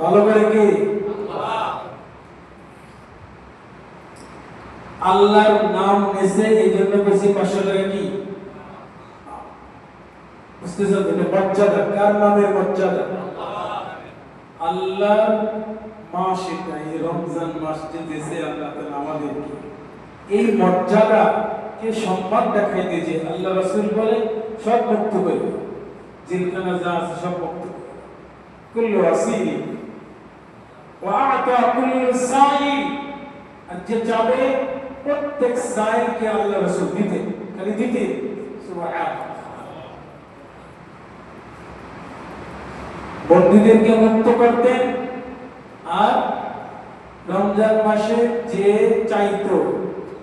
ভালো করে কি? আল্লাহর নাম নেছে, এই জন্য বেশি পাঁচশো টাকা কি? মর্যাদা কার মর্যাদা আল্লাহ মাস রমজান দেশে আল্লাহ তাআলা আমাদেরকে। এই মর্যাদা কে সম্মান দেখাইতে যে আল্লাহ রাসূল বলে, সব করে জিলখানা যা আছে সব মুক্ত করে। কুল্লু যে চাবে প্রত্যেক সাইলকে আল্লাহ রাসূল দিতে খালি দিতে সুবহানাল্লাহ বন্দীদেরকে মুক্ত করতেন আর রমজান মাসে যে চাইতো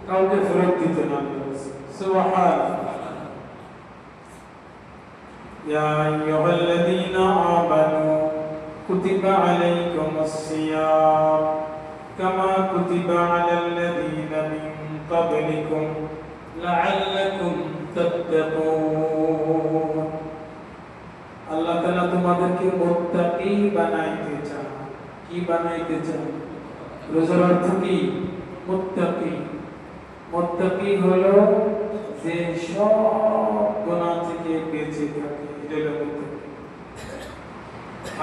কাউকে ফেরত দিত না সুবহানাল্লাহ يا أيها الذين آمنوا كتب عليكم الصيام كما كتب على الذين من قبلكم لعلكم تتقون আল্লাহ তাআলা তোমাদেরকে মুত্তাকি বানাইতে চান কি বানাইতে চান রোজার অর্থ কি মুত্তাকি মুত্তাকি হলো যে সব গুনাহ থেকে বেঁচে থাকে এটা হলো মুত্তাকি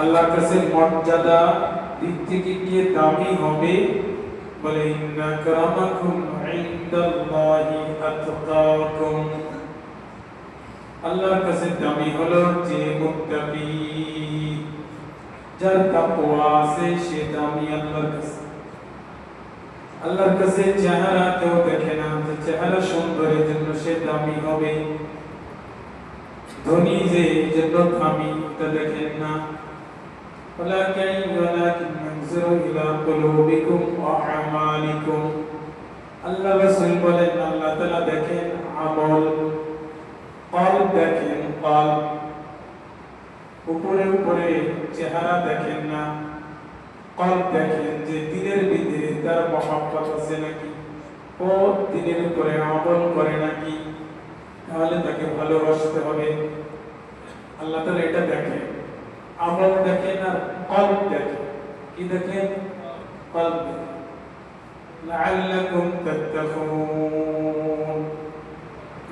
আল্লাহর কাছে মর্যাদা দিক থেকে কি দামি হবে, বলে, ইন্না কারামাকুম ইনদাল্লাহি আতকাকুম। আল্লাহর কাছে দামি হলো যে মুত্তাকি, যার তাকওয়া আছে সে দামি আল্লাহর কাছে। আল্লাহর কাছে চেহারা কেউ দেখে না, যে চেহারা সুন্দরের জন্য সে দামি হবে। ধনী যে জন্য দামি তা দেখেন না। ولكن ولكن ينظر إلى قلوبكم وأعمالكم আল্লাহ রাসূল বলেন আল্লাহ তাআলা দেখেন আমল কল দেখেন কল উপরে উপরে চেহারা দেখেন না কল দেখেন যে দিনের ভিতরে তার মহাব্বত আছে নাকি ও দিনের উপরে আমল করে নাকি তাহলে তাকে ভালোবাসতে হবে আল্লাহ তাআলা এটা দেখেন عمرو ده كان قلبك كده كان قلبك لعلكم تتقون.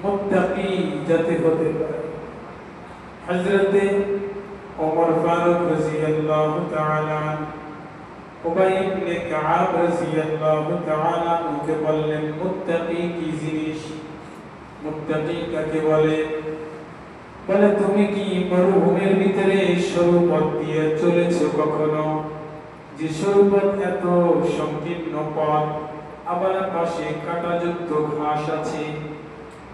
متقي جاتے ہوتے حضرت عمر فاروق رضي الله تعالى عنه. ابن کعاب رضی اللہ تعالی عنہ کے بلن متقی کی زنیش متقی বলে, তুমি কি মরুভূমির ভিতরে সরু পথ দিয়ে চলেছো কখনো? যে সরু এত সংকীর্ণ পথ, আবার পাশে কাঁটাযুক্ত ঘাস আছে,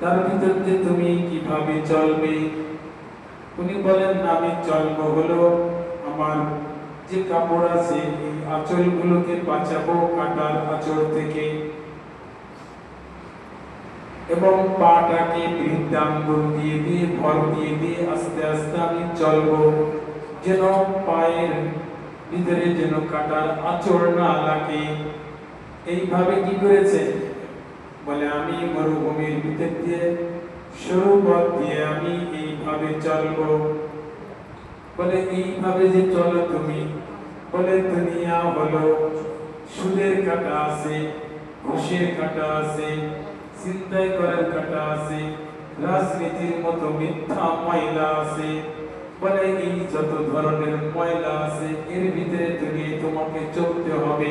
তার ভিতর দিয়ে তুমি কীভাবে চলবে? উনি বলেন, আমি চলবো হলো আমার যে কাপড় আছে, এই আঁচলগুলোকে বাঁচাবো কাটার আঁচল থেকে। এবং পাটাকে বৃদ্ধাঙ্গুল দিয়ে দিয়ে ভর দিয়ে দিয়ে আস্তে আস্তে আমি চলবো। যেন পায়ের ভিতরে যেন কাটার আঁচড় না লাগে। এইভাবে কি করেছে? বলে, আমি মরুভূমির ভিতর দিয়ে সরু পথ দিয়ে আমি এইভাবে চলবো। বলে, এইভাবে যে চলো তুমি, বলে, দুনিয়া হলো, সুদের কাটা আছে, ঘুষের কাটা আছে চিন্তাই করার কাটা আছে, রাজনীতির মতো মিথ্যা ময়লা আছে। বলে এই যত ধরনের ময়লা আছে, এর ভিতরে তুমি তোমাকে চলতে হবে।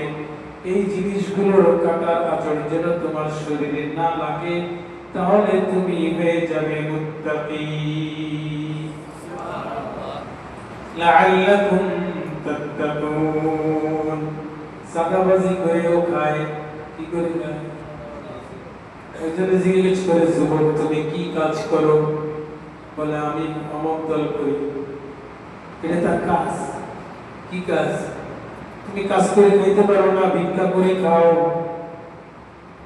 এই জিনিসগুলোর কাটার আচরণ যেন তোমার শরীরে না লাগে, তাহলে তুমি হয়ে যাবে মুত্তাকি। লাআল্লাকুম তাত্তাকুন। সাদাবাজি করেও খায়, কি করে খায় জন্য জিজ্ঞেস করে যুবক তুমি কি কাজ করো? বলে, আমি অমক দল করি। এটা তার কাজ। কি কাজ? তুমি কাজ করে খাইতে পারো না, ভিক্ষা করে খাও।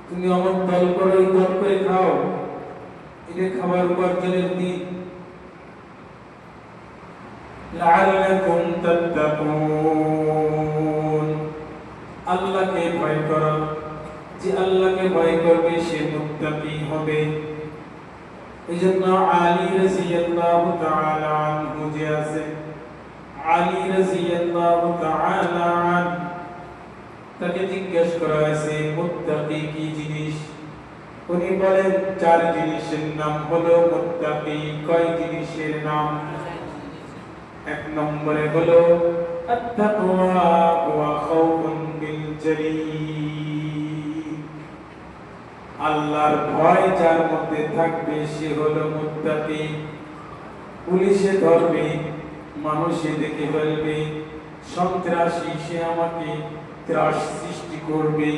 তুমি অমক দল করো, দল করে খাও। এটা খাবার উপার্জনের দিন। লাআল্লাকুম তাত্তাকুন। আল্লাহকে ভয় করো। যে আল্লাহকে ভয় করবে, সে মুত্তাকি হবে। এই জন্য আলী রাদিয়াল্লাহু তাআলা আনহু যে আছে আলী রাদিয়াল্লাহু তাআলা আন, তাকে জিজ্ঞেস করা হয়েছে মুত্তাকি কি জিনিস? উনি বলেন, চার জিনিসের নাম হলো মুত্তাকি কয় জিনিসের নাম? এক নম্বরে হলো আত্তাকওয়া ওয়া খাউফুন বিল জলিল। আল্লাহর ভয় যার মধ্যে থাকবে সে হলো মুত্তাকি। পুলিশে ধরবে, মানুষে দেখে ফেলবে, সন্ত্রাসী সে আমাকে ত্রাস সৃষ্টি করবে।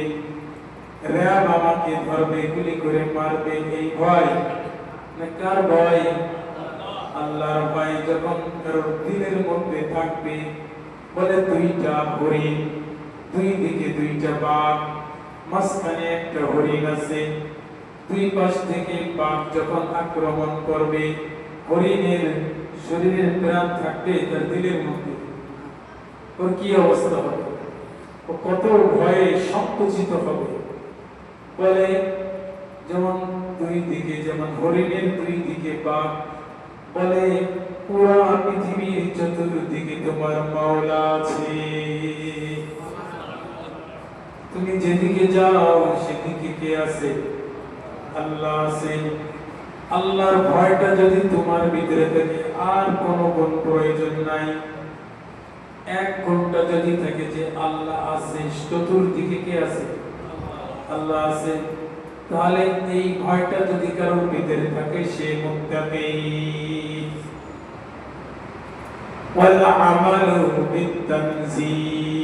র্যাব আমাকে ধরবে, গুলি করে মারবে, এই ভয়। না কার ভয়? আল্লাহর ভয় যখন কারোর দিলের মধ্যে থাকবে, বলে দুইটা হরিণ দুই দিকে দুইটা বাঘ মাঝখানে একটা হরিণ আছে। দুই পাশ থেকে বাঘ যখন আক্রমণ করবে, হরিণের শরীরের প্রাণ থাকবে তার দিলের মধ্যে। ওর কি অবস্থা হবে? ও কত ভয়ে সংকুচিত হবে। বলে যেমন দুই দিকে, যেমন হরিণের দুই দিকে বাঘ বলে পুরা পৃথিবীর চতুর্দিকে তোমার মাওলা আছে। তুমি যেদিকে যাও, সেদিকে কে আছে? আল্লাহ আছে। আল্লাহর ভয়টা যদি তোমার ভিতরে থাকে, আর কোনো কোন প্রয়োজন নাই। এক ঘণ্টা যদি থাকে যে আল্লাহ আছে, চতুর্দিকে কে আছে? আল্লাহ আছে। তাহলে এই ভয়টা যদি কারোর ভিতরে থাকে, সে ওয়াল আমালু বিতানজিল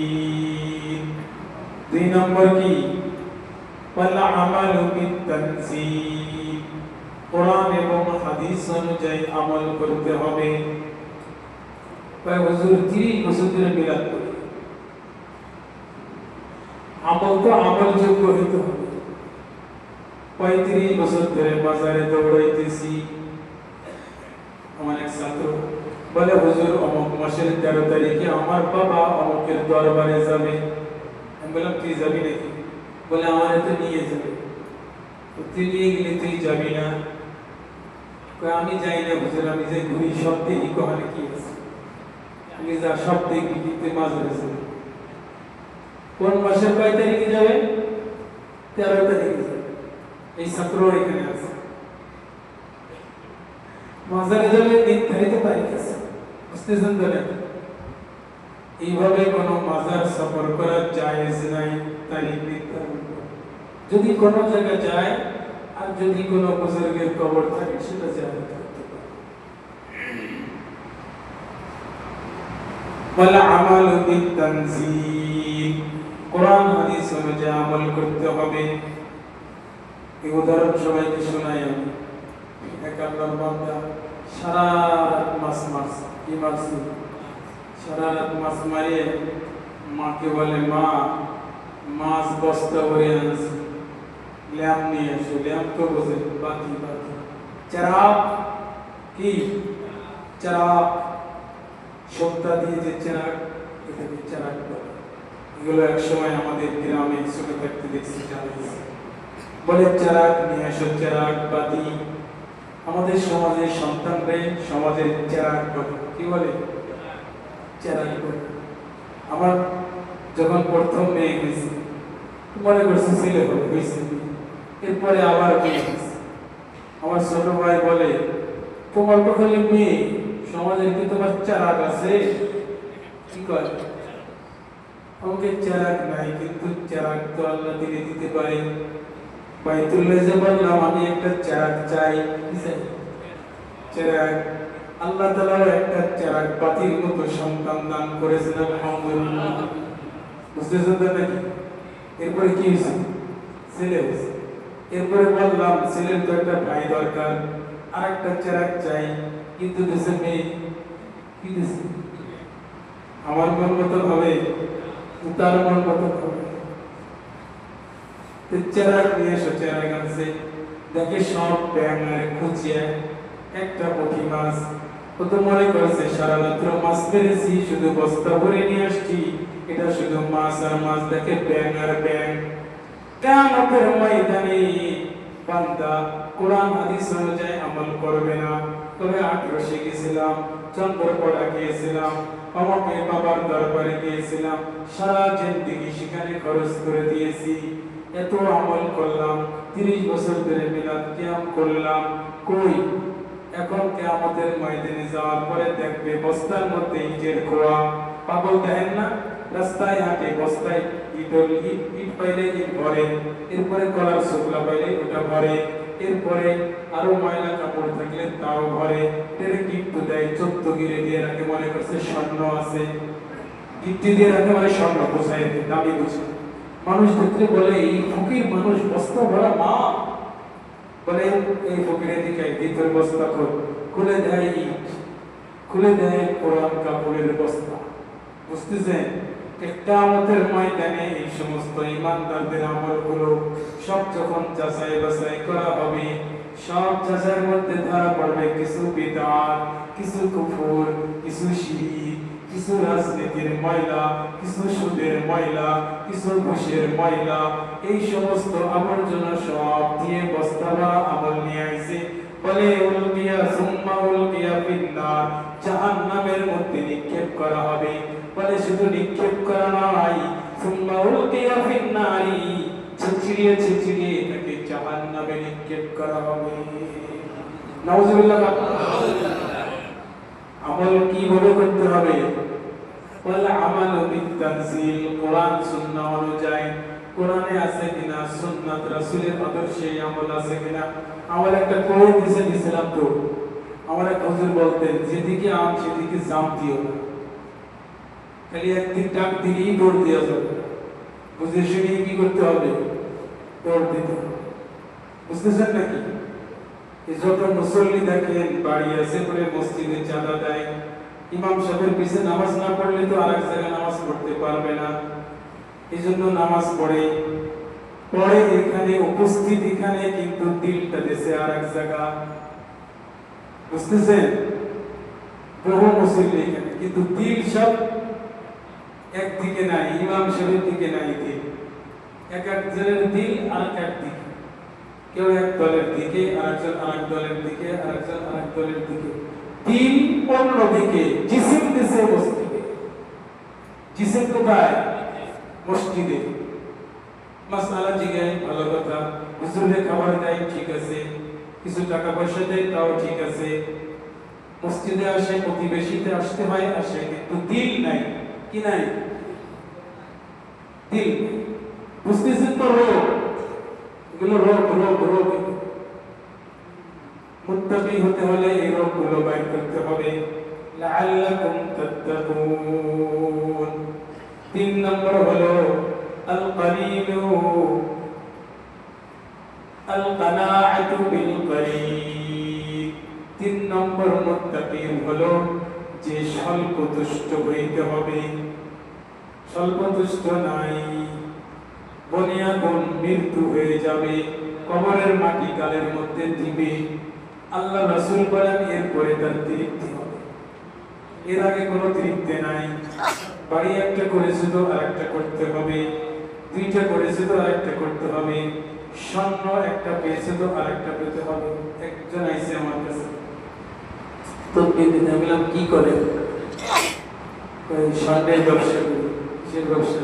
দুই নম্বর কি? কোরআন এবং হাদিস অনুযায়ী আমল করতে হবে। কয় হুজুর? 30 বছর ধরে মিলাদ করি আমল তো আমল যোগ্য হইতে হবে। বছর ধরে বাজারে দৌড়াইতেছি। আমার এক বলে, হুজুর, অমুক মাসের তেরো তারিখে আমার বাবা অমুকের দরবারে যাবে। আমি বললাম তুই যাবি নাকি বলে আমার তো নিয়ে যাবে তো তুই নিয়ে গেলে তুই যাবি না কয় আমি যাই না হুজুর আমি যে ঘুরি সব দেখি কখনো কি আছে আমি যা সব দেখি কিন্তু মাঝে যাবে কোন মাসের কয় তারিখে যাবে তেরো তারিখে যাবে এই ছাত্র এখানে আছে মাজারে যাবে নির্ধারিত তারিখ আছে বুঝতেছেন তো না এইভাবে কোন মাজার সফর করা জায়েজ নাই নির্ধারণ যদি কোন জায়গা যায়, আর যদি কোন বুজুর্গের কবর থাকে, সেটা বল আমাল কোরআন, হাদিস অনুযায়ী আমল করতে হবে। এই উদাহরণ সবাইকে শোনাই আমি। এক আল্লাহর বান্দা সারা মাছ মারছে, কি সারা রাত মাছ মারিয়ে মাকে বলে, মা, মাছ বস্তা ভরে আনছে। ল্যাম্প নিয়ে আসো ল্যাম্প তো বোঝে বাতি বাতি চারাপ, কি? চারাপ, সত্তা দিয়ে যে চেরাক, এটাকে চেরাক বলে। এগুলো এক সময় আমাদের গ্রামে ছোট থাকতে দেখছি জানিস বলে, চেরাক নিয়ে আসো, চেরাক বাতি। আমাদের সমাজের সন্তানরে সমাজের চেরাক বলে। কি বলে? চেরাক বলে আমার যখন প্রথম মেয়ে হয়েছে, মনে করছি ছেলে হয়েছে। এরপরে আবার মেয়ে হয়েছে। আমার ছোট ভাই বলে, তোমার খালি মেয়ে, সমাজের কি তোমার চেরাক আছে? কি করে আমাকে চেরাক নাই, কিন্তু চেরাক তো আল্লাহ দিলে দিতে পারে। বাইতুল্লাহ যে বললাম, আমি একটা চেরাক চাই। চেরাক আল্লাহ তাআলা একটা চেরাক বাতির মতো সন্তান দান করেছেন আলহামদুলিল্লাহ। বুঝতেছেন তো নাকি? এরপরে কি হয়েছে? ছেলে এরপরে বললাম, ছেলের তো একটা ভাই দরকার আর একটা চেরাক চাই, কিন্তু দেশে মেয়ে কি দেশে? আমার মন মতো হবে তার মন মতো হবে। চেরাক নিয়ে এসো চেরাক আনছে। দেখে সব ব্যাং আর একটা পুঁটি মাছ তো মনে করছে সারা রাত্র মাছ পেরেছি, শুধু বস্তা ভরে নিয়ে আসছি। এটা শুধু মাছ আর মাছ দেখে ব্যাং আর ব্যাং কিয়ামতের ময়দানে বান্দা কোরআন হাদিস অনুযায়ী আমল করবে না। তবে আটরসে গেছিলাম চন্দ্রপড়া গিয়েছিলাম, আমাকে বাবার দরবারে গিয়েছিলাম, সারা জিন্দিগি সেখানে খরচ করে দিয়েছি। এত আমল করলাম, তিরিশ বছর ধরে মিলাদ কিয়াম করলাম। কই? এখন কে আমাদের ময়দানে যাওয়ার পরে দেখবে বস্তার মধ্যে ইটের খোয়া। পাগল দেখেন না? রাস্তায় হাঁটে, বস্তায় ইটল ইট ইট পাইলে ইট ভরে, এরপরে কলার শুকলা পাইলে ওটা ভরে, এরপরে আরও ময়লা কাপড় থাকলে তাও ভরে। এর গিফট দেয় চোদ্দ গিরে দিয়ে রাখে, মনে করছে স্বর্ণ আছে। গিফট দিয়ে রাখে মানে স্বর্ণ বোঝায় দামি বুঝে মানুষ দেখলে বলে, এই ফকির মানুষ বস্তা ভরা মা বলে, এই ফকিরের দিকে ভিতর বস্তা খোল। দেয় খুলে দেয় কোরআন কাপড়ের বস্তা। বুঝতেছেন? আমাদের ময়দানে এই সমস্ত ইমানদারদের আমলগুলো সব যখন যাচাই বাছাই করা হবে, সব যাচাইয়ের মধ্যে ধরা পড়বে কিছু বিদাত, কিছু কুফুর, কিছু শিরিক কিছু রাজনীতির ময়লা কিছু সুদের ময়লা কিছু ঘুষের ময়লা এই সমস্ত আবর্জনা সব দিয়ে বস্তাবা আমল নিয়ে আইছে। বলে উলকিয়া সুম্মা উলকিয়া ফিন্নার, জাহান্নামের মধ্যে নিক্ষেপ করা হবে। বলে শুধু নিক্ষেপ করা নয় সুম্মা উলকিয়া ফিন্নারি ছিচিড়িয়ে ছিচিড়িয়ে তাকে জাহান্নামে নিক্ষেপ করা হবে। নাউজুবিল্লাহ। আমল কীভাবে করতে হবে? বলে আমাল বিতানজিল কোরআন সুন্নাহ অনুযায়ী কোরআনে আছে কিনা সুন্নাত রাসূলের আদর্শে আমল আছে কিনা আমার একটা কোরআন দিছে দিছিলাম তো। আমার এক হুজুর বলতেন, যেদিকে আম, সেদিকে জাম দিও না। খালি একদিক ডাক দিলেই দৌড় দেওয়া যাবে। বুঝে শুনে কি করতে হবে? দৌড় দিতে হবে। বুঝতেছেন নাকি? এই যত মুসল্লি দেখেন, বাড়ি আছে করে মসজিদে চাঁদা দেয় ইমাম সাহেবের পিছে নামাজ না পড়লে তো আরেক জায়গায় নামাজ পড়তে পারবে না। এই জন্য নামাজ পড়ে। পরে এখানে, উপস্থিত এখানে, কিন্তু দিলটা দেশে আর এক জায়গা। বুঝতেছেন? বহু মুসল্লি এখানে, কিন্তু দিল সব একদিকে নাই, ইমাম সাহেবের দিকে নাই দিল। এক একজনের দিল আর এক দিকে। কেউ এক দলের দিকে, আরেকজন আরেক দলের দিকে, আরেকজন আরেক দলের দিকে। তিন অন্য দিকে জিসিম দেশে মসজিদে জিসিম কোথায় মসজিদে মাসালা জিগায় ভালো কথা হুজুরে খাবার দেয় ঠিক আছে কিছু টাকা পয়সা দেয় তাও ঠিক আছে মসজিদে আসে প্রতিবেশীতে আসতে হয় আসে কিন্তু দিল নাই কি নাই দিল বুঝতেছেন তো রোগ এগুলো রোগ রোগ রোগ মুত্তাকি হতে হলে এই রোগগুলো বাইর করতে হবে। লাআল্লাকুম তাত্তাকুন। তিন নম্বর হলো আল কলিলু আল কানাআতু বিল কলিল তিন নম্বর মুত্তাকি হলো, যে স্বল্প তুষ্ট হইতে হবে। স্বল্প তুষ্ট নাই বনিয়া বনিয়াগুন মৃত্যু হয়ে যাবে, কবরের মাটি কালের মধ্যে দিবে। আল্লাহ রাসূল বলেন, এরপরে তার তৃপ্তি হবে। এর আগে কোনো তৃপ্তি নাই। বাড়ি একটা করেছে তো আরেকটা করতে হবে। দুইটা করেছে তো আরেকটা করতে হবে। স্বর্ণ একটা পেয়েছে তো আরেকটা পেতে হবে। একজন আইসে আমার কাছে তো পেতে বললাম, কি করে? স্বর্ণের ব্যবসা করি, কিসের ব্যবসা?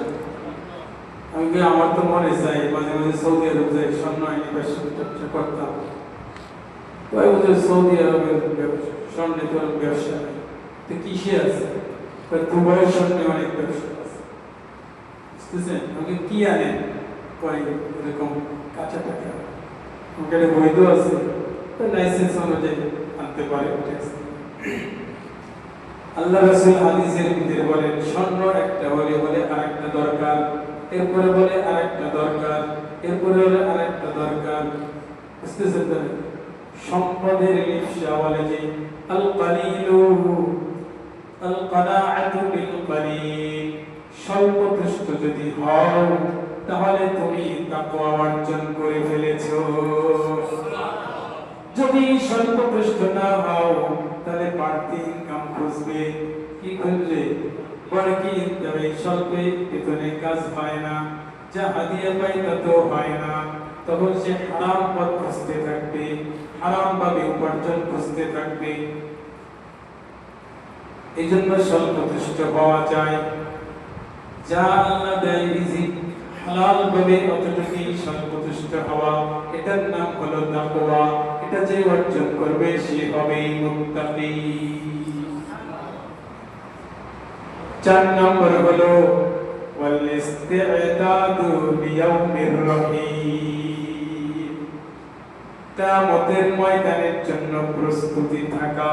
আমি আমার তো মনে চাই, মাঝে মাঝে সৌদি আরব যাই, স্বর্ণ আইনি ব্যবসা করতাম। তো আমি সৌদি আরবের স্বর্ণে তো আর ব্যবসা নেই? তো কিসে আছে? দুবাইয়ের স্বর্ণে অনেক ব্যবসা আছে। বুঝতেছেন? আমাকে কি আনেন? কয়, এরকম কাঁচা টাকা। ওখানে বৈধ আছে লাইসেন্স অনুযায়ী আনতে পারে আল্লাহ রাসূল হাদিসের ভিতরে বলেন, স্বর্ণ একটা হলে বলে আরেকটা দরকার, এরপরে বলে আরেকটা দরকার, এরপরে বলে আরেকটা দরকার। বুঝতেছেন সম্পদের লিপসা বলে যে আল কালিলু আল কানাআতু বিল কালিল স্বল্প তুষ্ট যদি হও, তাহলে তুমি তাকওয়া অর্জন করে ফেলেছো। যদি স্বল্প তুষ্ট না হও, তাহলে বাড়তি ইনকাম খুঁজবে। কি খুঁজবে? কি তবে স্বল্পে বেতনে কাজ হয় না, যা হাদিয়া পাই তা তো হয় না। তখন সে হারাম পথ খুঁজতে থাকবে, হারাম ভাবে উপার্জন খুঁজতে থাকবে। এই জন্য স্বল্পতুষ্ট হওয়া যায়। যা আল্লাহ দেয় রিজিক, হালাল ভাবে অতটুকুই সন্তুষ্ট হওয়া। এটার নাম হলো তাকওয়া। এটা যে অর্জন করবে, সে হবে মুত্তাকি। চার নম্বর হলো ওয়াল ইস্তিআদাদু লিয়াউমির রহিম। কিয়ামতের ময়দানের জন্য প্রস্তুতি থাকা।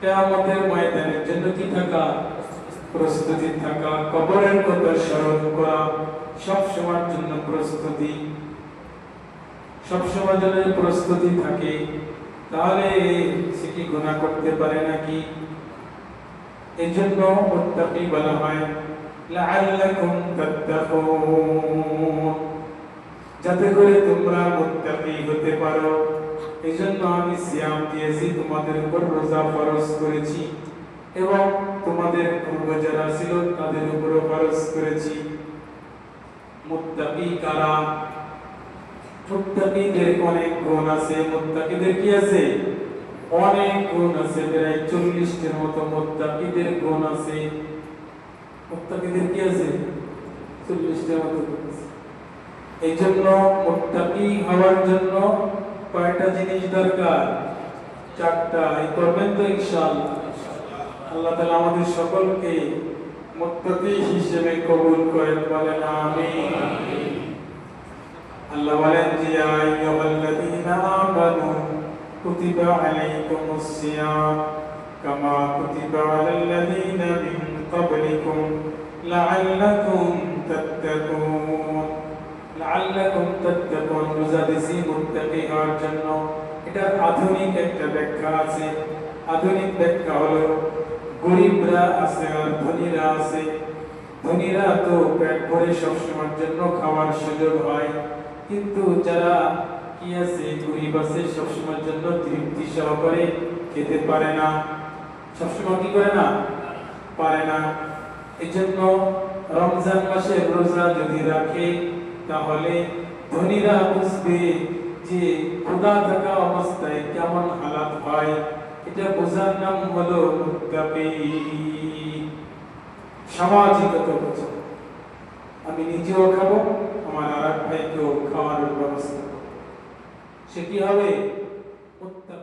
কিয়ামতের ময়দানের জন্য কি থাকা? প্রস্তুতি থাকা, কবরের কথা স্মরণ করা সব সময়ের জন্য প্রস্তুতি। সব সময় যদি প্রস্তুতি থাকে, তাহলে সে কি গুনাহ করতে পারে নাকি? এই জন্য মুত্তাকি বলা হয়, লাআল্লাকুম তাত্তাকুন। যাতে করে তোমরা মুত্তাকি হতে পারো। এই জন্য আমি সিয়াম দিয়েছি, তোমাদের উপর রোজা ফরজ করেছি এবং তোমাদের পূর্ব যারা ছিল, তাদের উপর ফরজ করেছি। মুত্তাকি কারা? মুত্তাকিদের অনেক গুণ আছে। মুত্তাকিদের কি আছে? অনেক গুণ আছে। প্রায় চল্লিশটির মতো মুত্তাকিদের গুণ আছে। মুত্তাকিদের কি আছে? চল্লিশটির মতো গুণ আছে। এই জন্য মুত্তাকি হওয়ার জন্য কয়টা জিনিস দরকার চারটা এই করবেন তো ইনশাআল্লাহ আল্লাহ তাআলা আমাদের সকলকে মুত্তাকি হিসেবে কবুল করেন বলেন আমিন আল্লাহ বলেন যে ইয়া আইয়ুহাল্লাযীনা আমানু কুতিবা আলাইকুমুস সিয়াম কামা কুতিবা আলাল্লাযীনা মিন ক্বাবলিকুম লাআল্লাকুম তাত্তাকুন লাআল্লাকুম তাত্তাকুন রোজা দিছি মুত্তাকি জন্য। এটার আধুনিক একটা ব্যাখ্যা আছে। আধুনিক ব্যাখ্যা হলো, গরিবরা আছে আর ধনীরা আছে। ধনীরা তো পেট ভরে সবসময়ের জন্য খাওয়ার সুযোগ হয়। কিন্তু যারা কি আছে, গরিব আছে, সবসময়ের জন্য তৃপ্তি সহকারে খেতে পারে না। সবসময় কি করে না? পারে না। এই জন্য রমজান মাসে রোজা যদি রাখে তাহলে ধনীরা বুঝবে যে ক্ষুধা থাকা অবস্থায় কেমন হালাত হয়। এটা বোঝার নাম হলো মুত্তাকি সামাজিকতা বোঝা। আমি নিজেও খাব, আমার আর এক ভাইকেও খাওয়ানোর ব্যবস্থা সে কি হবে? মুত্তাকি